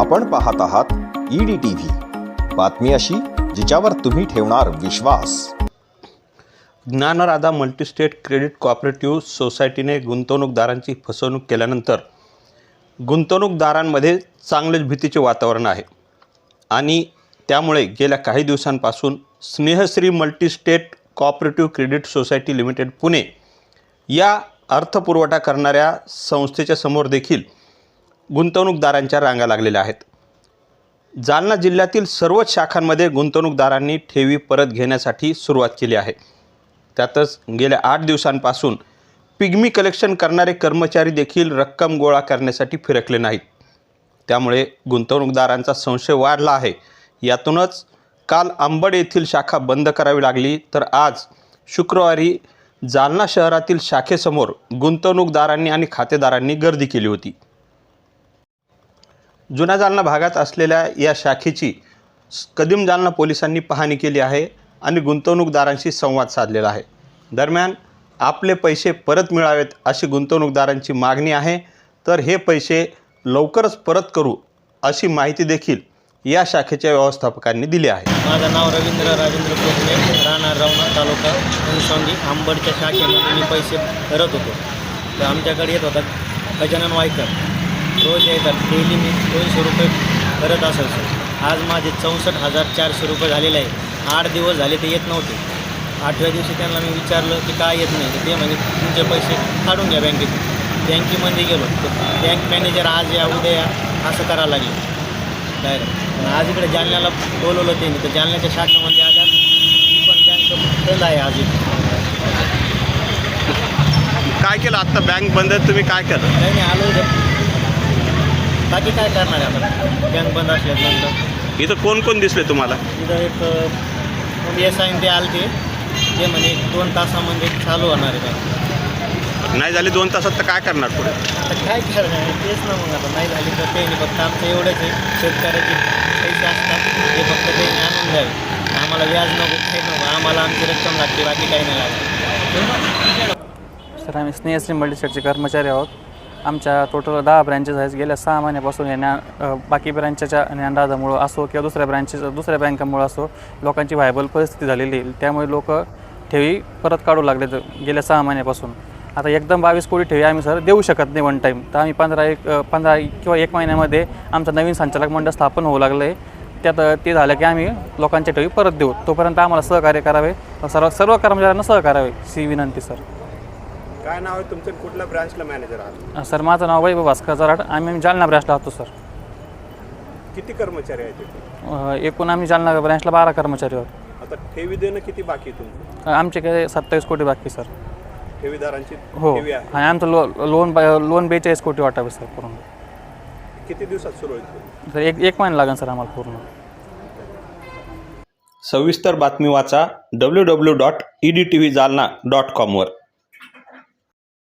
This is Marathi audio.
आपण पाहत आहात ईडी टी बातमी अशी जिच्यावर तुम्ही ठेवणार विश्वास. ज्ञानराधा मल्टीस्टेट क्रेडिट कॉपरेटिव्ह सोसायटीने गुंतवणूकदारांची फसवणूक केल्यानंतर गुंतवणूकदारांमध्ये चांगलेच भीतीचे वातावरण आहे. आणि त्यामुळे गेल्या काही दिवसांपासून Snehshri multistate cooperative credit society limited Pune या अर्थपुरवठा करणाऱ्या संस्थेच्या समोर देखील गुंतवणूकदारांच्या रांगा लागलेल्या आहेत. जालना जिल्ह्यातील सर्वच शाखांमध्ये गुंतवणूकदारांनी ठेवी परत घेण्यासाठी सुरुवात केली आहे. त्यातच गेल्या आठ दिवसांपासून पिग्मी कलेक्शन करणारे कर्मचारी देखील रक्कम गोळा करण्यासाठी फिरकले नाहीत. त्यामुळे गुंतवणूकदारांचा संशय वाढला आहे. यातूनच काल आंबड येथील शाखा बंद करावी लागली तर आज शुक्रवारी जालना शहरातील शाखेसमोर गुंतवणूकदारांनी आणि खातेदारांनी गर्दी केली होती. जुन्या जालना भागात असलेल्या या शाखेची कदीम जालना पोलिसांनी पाहणी केली आहे आणि गुंतवणूकदारांशी संवाद साधलेला आहे. दरम्यान आपले पैसे परत मिळावेत अशी गुंतवणूकदारांची मागणी आहे तर हे पैसे लवकरच परत करू अशी माहिती देखील या शाखेच्या व्यवस्थापकांनी दिली आहे. माझं नाव रवींद्र राजेंद्र कोकणे राहणार रावणा तालुका घनसावंगी आंबडच्या शाखेमध्ये मी पैसे भरत होतो. तर आमच्याकडे येत होता गजानन वायकर. रोज येतात डेली मी दोनशे रुपये भरत असायचो आज माझे चौसष्ट हजार चारशे रुपये झालेले आहे. आठ दिवस झाले ते येत नव्हते. आठव्या दिवशी त्यांना मी विचारलं की काय येत नाही. तर ते म्हणजे तुमचे पैसे काढून घ्या बँकेतून बँकेमध्ये गेलो. तर बँक मॅनेजर आज या उद्या या असं करायला लागले. डायरेक्ट आज इकडे जालन्याला बोलवलं त्यांनी. तर जालन्याच्या शाखेमध्ये आल्या पण बँक बंद आहे आज काय केलं आत्ता? बँक बंद तुम्ही काय केलं? काही नाही आलो बाकी काय करणार आहे आता? बँक बंद असल्यानंतर इथं कोण कोण दिसले तुम्हाला? इथं एक एस आय ते आले ते ते म्हणे दोन तासामध्ये चालू होणार आहे. बँक नाही झाले दोन तासात तर काय करणार पुढे? आता काय करणार आहे? तेच ना मग आता. नाही झाली तर ते नाही. फक्त आमचं एवढंच आहे. शेतकऱ्याचे पैसे असतात. ते फक्त ते आणून द्यावे. आम्हाला व्याज नको काही नको. आम्हाला आमची रक्कम लागते. बाकी काही नाही लागत. सर आम्ही स्नेहश्री मल्टीसेटचे कर्मचारी आहोत. आमच्या टोटल दहा ब्रँचेस आहेत. गेल्या सहा महिन्यापासून या ज्ञान बाकी ब्रँचच्या ज्ञानराजामुळं असो किंवा दुसऱ्या ब्रँचेस दुसऱ्या बँकामुळं असो लोकांची व्हायबल परिस्थिती झालेली आहे. त्यामुळे लोक ठेवी परत काढू लागले गेल्या सहा महिन्यापासून. आता एकदम बावीस कोटी ठेवी आम्ही सर देऊ शकत नाही वन टाईम तर आम्ही पंधरा एक पंधरा किंवा एक महिन्यामध्ये आमचं नवीन संचालक मंडळ स्थापन होऊ लागलं आहे. त्यात ते झालं की आम्ही लोकांच्या ठेवी परत देऊ. तोपर्यंत आम्हाला सहकार्य करावे. सर्व सर्व कर्मचाऱ्यांना सहकारावे. सी विनंती सर. काय नाव आहे तुमचं? कुठल्या ब्रांचला मॅनेजर आहात? सर माझं नाव वैभव भास्कर जराड. आम्ही जालना ब्रँचला राहतो सर. किती कर्मचारी आहेत तिथे अ, एकूण आम्ही जालना ब्रँचला बारा कर्मचारी आहोत. आता ठेवी देणं किती बाकी आहे तुमचं? आमचे काही सत्तावीस कोटी बाकी सर. ठेवीदारांची हो. ठेवी आहे. आणि आमचं लो लोन बा- लोन बेचाळीस कोटी वाटावे सर पूर्ण. किती दिवसात सुरू होईल? तर एक एक महिना लागेल सर आम्हाला पूर्ण. सविस्तर बातमी वाचा W W dot E D T V Jalna dot कॉमवर